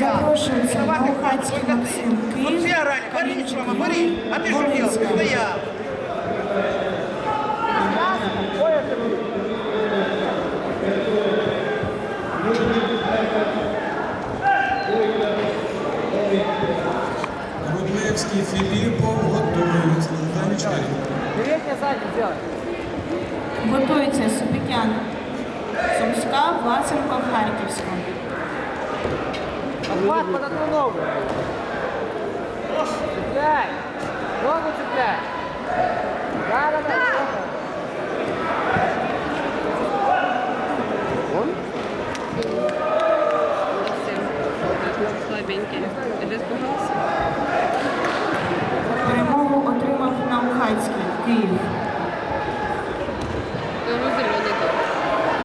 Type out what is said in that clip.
Запрошується Наухацький Максим Вот Київ. все орали, борись, мама, борись. А ты что делал? Стоял. Рудневський Філіпов готується. Замічаю. Передний, задний сделай. Готується Супікян. Сумська, Власенко, Харківська. Захват под одну ногу. Цепляй. Ногу цепляй. Да, да, да. Он? Слабенький. Вже спугався. Перемогу отримав Наухацький, Київ.